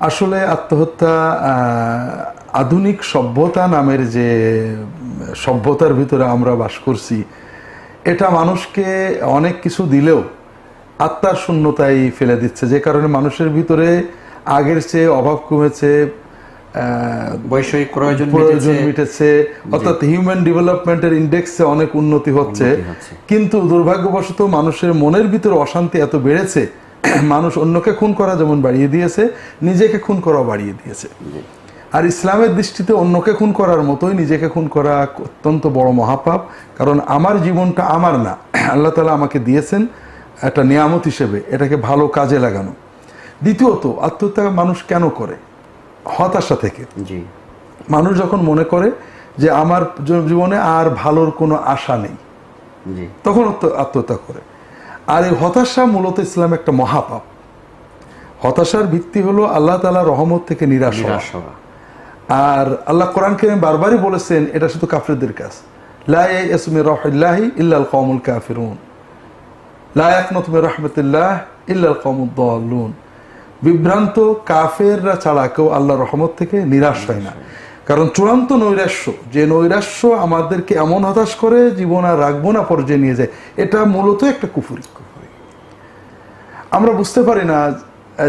আসলে আত্মহত্যা আধুনিক সভ্যতা নামের যে সভ্যতার ভিতরে আমরা বাস করছি এটা মানুষকে অনেক কিছু দিলেও আত্মার শূন্যতাই ফেলে দিচ্ছে যে কারণে মানুষের ভিতরে আগের চেয়ে অভাব কমেছে বৈষয়িক প্রয়োজন প্রয়োজন। মিটেছে অর্থাৎ হিউম্যান ডেভেলপমেন্টের ইন্ডেক্সে অনেক উন্নতি হচ্ছে। কিন্তু দুর্ভাগ্যবশত মানুষের মনের ভিতরে অশান্তি এত বেড়েছে মানুষ অন্যকে খুন করা যেমন বাড়িয়ে দিয়েছে নিজেকে খুন করাও বাড়িয়ে দিয়েছে। আর ইসলামের দৃষ্টিতে অন্যকে খুন করার মতোই নিজেকে খুন করা অত্যন্ত বড় মহাপাপ কারণ আমার জীবনটা আমার না। আল্লাহ তালা আমাকে দিয়েছেন একটা নিয়ামত হিসেবে এটাকে ভালো কাজে লাগানো। দ্বিতীয়ত আত্মহত্যা মানুষ কেন করে? হতাশা থেকে। জি। মানুষ যখন মনে করে যে আমার জীবনে আর ভালোর কোনো আশা নেই জি। তখন আত্মহত্যা করে। আর এই হতাশা মূলত ইসলাম একটা মহাপাপ। হতাশার ভিত্তি হলো আল্লাহ তালা রহমত থেকে নিরাশ হওয়া। আর আল্লাহ কোরআন কেরিম বারবারই বলেছেন এটা শুধু কাফিরদের কাজ। লা ইয়াসমে রহিল্লাহি ইল্লাল কওমুল কাফিরুন। লা ইয়াকনাতু মির রাহমাতিল্লাহ ইল্লাল কওমুদ বিভ্রান্ত কাফেররা ছাড়া কেউ আল্লাহর রহমত থেকে নিরাশ হয় না। কারণ চূড়ান্ত নৈরাশ্য যে নৈরাশ্য আমাদেরকে এমন হতাশ করে জীবন আর রাখব না পর্যায়ে নিয়ে যায় এটা মূলত একটা কুফুরি। আমরা বুঝতে পারি না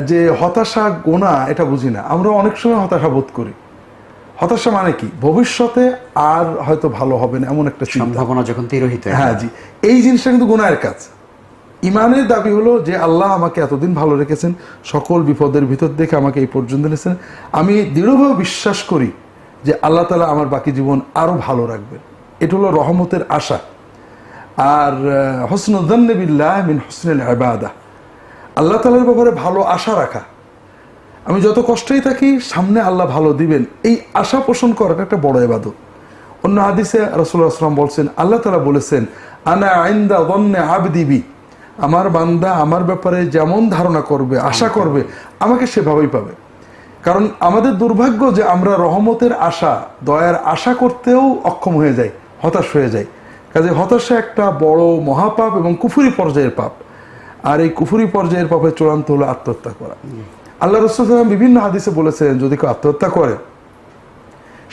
যে হতাশা গোনা এটা বুঝি না। আমরা অনেক সময় হতাশা বোধ করি। হতাশা মানে কি? ভবিষ্যতে আর হয়তো ভালো হবে না এমন একটা সম্ভাবনা যখন তিরোহিত হয়ে হ্যাঁ জি। এই জিনিসটা কিন্তু গুনাহের কাজ। ইমানের দাবি হলো যে আল্লাহ আমাকে এতদিন ভালো রেখেছেন সকল বিপদের ভিতর দেখে আমাকে এই পর্যন্ত এনেছেন। আমি দৃঢ়ভাবে বিশ্বাস করি যে আল্লাহ তালা আমার বাকি জীবন আরও ভালো রাখবেন এটা হলো রহমতের আশা। আর হসনুদ্দান্নবিল্লাহ মিন হসনুল আবাদা আল্লাহ তালার ব্যাপারে ভালো আশা রাখা। আমি যত কষ্টেই থাকি, সামনে আল্লাহ ভালো দিবেন। এই আশা পোষণ করাটা একটা বড় এবাদত অন্য হাদিসে রসুল্লাহ আসলাম বলছেন, আল্লাহ তালা বলেছেন, আনা আইন্দা দন্নে আবদিবি আমার বান্দা আমার ব্যাপারে যেমন ধারণা করবে, আশা করবে, আমাকে সেভাবেই পাবে। কারণ আমাদের দুর্ভাগ্য যে আমরা রহমতের আশা, দয়ার আশা করতেও অক্ষম হয়ে যাই, হতাশ হয়ে যাই। কাজে হতাশা একটা বড় মহাপাপ এবং কুফুরি পর্যায়ের পাপ। আর এই কুফুরি পর্যায়ের পাপের চূড়ান্ত হলো আত্মহত্যা করা। আল্লাহ রসুল বিভিন্ন হাদিসে বলেছেন, যদি কেউ আত্মহত্যা করে,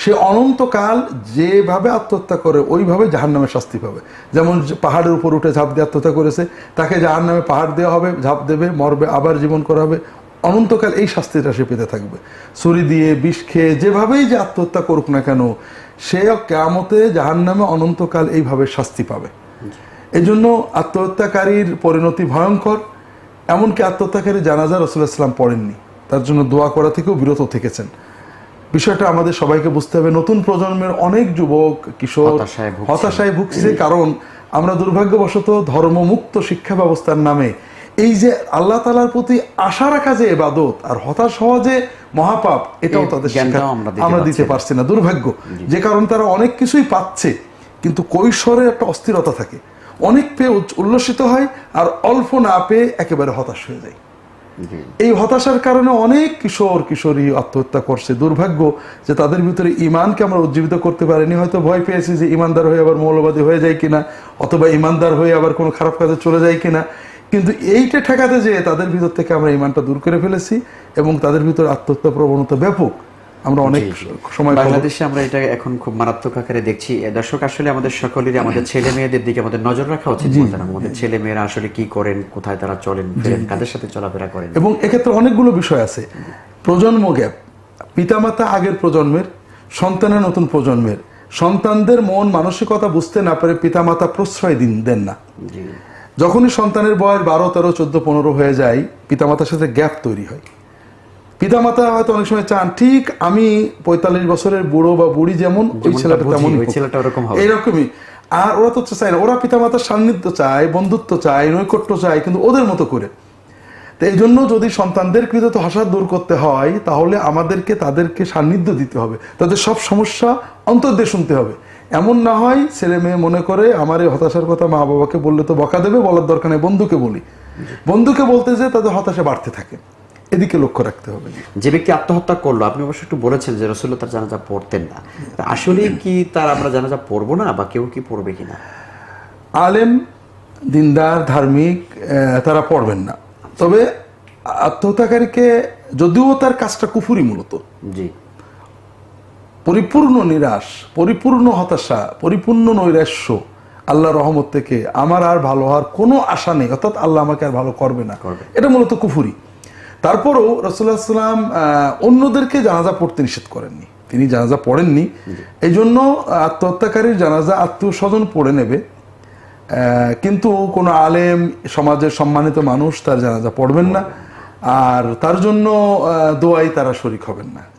সে অনন্তকাল যেভাবে আত্মহত্যা করে, ওইভাবে জাহান নামে শাস্তি পাবে। যেমন পাহাড়ের উপর উঠে ঝাঁপ দিয়ে আত্মহত্যা করেছে, তাকে জাহান নামে পাহাড় দেওয়া হবে, ঝাঁপ দেবে, মরবে, আবার জীবন করা হবে। অনন্তকাল এই শাস্তিটা সে পেতে থাকবে। ছুরি দিয়ে বিষ খেয়ে যেভাবেই যে আত্মহত্যা করুক না কেন সে কেয়ামতে জাহান নামে অনন্তকাল এইভাবে শাস্তি পাবে। এই জন্য আত্মহত্যাকারীর পরিণতি ভয়ঙ্কর এমনকি আত্মহত্যাকারী জানাজা রসুল্লাহ ইসলাম পড়েননি। তার জন্য দোয়া করা থেকেও বিরত থেকেছেন। বিষয়টা আমাদের সবাইকে বুঝতে হবে। নতুন প্রজন্মের অনেক যুবক কিশোর হতাশায় ভুগছে। হতাশায় ভুগছে কারণ আমরা দুর্ভাগ্যবশত ধর্মমুক্ত শিক্ষা ব্যবস্থার নামে এই যে আল্লাহ তালার প্রতি আশা রাখা যে এবাদত আর হতাশ হওয়া যে মহাপাপ এটাও তাদের আমরা দিতে পারছি না। দুর্ভাগ্য। যে কারণে তারা অনেক কিছুই পাচ্ছে কিন্তু কৈশোরের একটা অস্থিরতা থাকে। অনেক পেয়ে উল্লসিত হয় আর অল্প না পেয়ে একেবারে হতাশ হয়ে যায়। এই হতাশার কারণে অনেক কিশোর কিশোরী আত্মহত্যা করছে। দুর্ভাগ্য যে তাদের ভিতরে ইমানকে আমরা উজ্জীবিত করতে পারিনি। হয়তো ভয় পেয়েছি যে ইমানদার হয়ে আবার মৌলবাদী হয়ে যায় কিনা অথবা ইমানদার হয়ে আবার কোনো খারাপ কাজে চলে যায় কিনা। কিন্তু এইটা ঠেকাতে যেয়ে তাদের ভিতর থেকে আমরা ইমানটা দূর করে ফেলেছি এবং তাদের ভিতরে আত্মহত্যা প্রবণতা ব্যাপক। আমরা অনেক। সময় বাংলাদেশে আমরা এটা এখন খুব মারাত্মক আকারে দেখছি। দর্শক আসলে আমাদের সকলেরই আমাদের ছেলে মেয়েদের দিকে আমাদের নজর রাখা উচিত আমাদের ছেলে মেয়েরা আসলে কি করেন কোথায় তারা চলেন কাদের সাথে চলাফেরা করেন? এবং এক্ষেত্রে অনেকগুলো বিষয় আছে। প্রজন্ম গ্যাপ। পিতামাতা আগের প্রজন্মের সন্তানের নতুন প্রজন্মের। সন্তানদের মন মানসিকতা বুঝতে না পারে পিতামাতা প্রশ্রয় দিন দেন না। যখনই সন্তানের বয়স বারো তেরো চোদ্দ পনেরো হয়ে যায় পিতামাতার সাথে গ্যাপ তৈরি হয়। পিতামাতা হয়তো অনেক সময় চান ঠিক আমি পঁয়তাল্লিশ বছরের বুড়ো বা বুড়ি যেমন ওই ছেলেটা তেমন ছেলেটা ওরকম হবে। এইরকমই। আর ওরা তো চায় না ওরা পিতামাতার সান্নিধ্য চায় বন্ধুত্ব চায় নৈকট্য চায় কিন্তু ওদের মতো করে। তো এই জন্য যদি সন্তানদের কৃত হাসা দূর করতে হয় তাহলে আমাদেরকে তাদেরকে সান্নিধ্য দিতে হবে। তাদের সব সমস্যা অন্তর দিয়ে শুনতে হবে। এমন না হয় ছেলে মেয়ে মনে করে আমার এই হতাশার কথা মা বাবাকে বললে তো বকা দেবে বলার দরকার নেই বন্ধুকে বলি। বন্ধুকে বলতে যে তাদের হতাশা বাড়তে থাকে। এদিকে লক্ষ্য রাখতে হবে। যে ব্যক্তি আত্মহত্যা করল আপনি অবশ্য একটু বলেছেন যে রসুল্লাহ তার জানাজা পড়তেন না। আসলে কি তার আমরা জানাজা পড়ব না বা কেউ কি পড়বে কিনা? আলেম দিনদার ধার্মিক তারা পড়বেন না। তবে আত্মহত্যাকারীকে যদিও তার কাজটা কুফুরি মূলত। জি। পরিপূর্ণ নিরাশ পরিপূর্ণ হতাশা পরিপূর্ণ নৈরাশ্য আল্লাহ রহমত থেকে আমার আর ভালো হওয়ার কোনো আশা নেই। অর্থাৎ আল্লাহ আমাকে আর ভালো করবে না। করবে। এটা মূলত কুফুরি। তারপরও রসুল্লাহ সাল্লাম অন্যদেরকে জানাজা পড়তে নিষেধ করেননি। তিনি জানাজা পড়েননি। এই জন্য আত্মহত্যাকারীর জানাজা আত্মীয় স্বজন পড়ে নেবে। কিন্তু কোনো আলেম সমাজের সম্মানিত মানুষ তার জানাজা পড়বেন না। আর তার জন্য দোয়াই তারা শরিক হবেন না।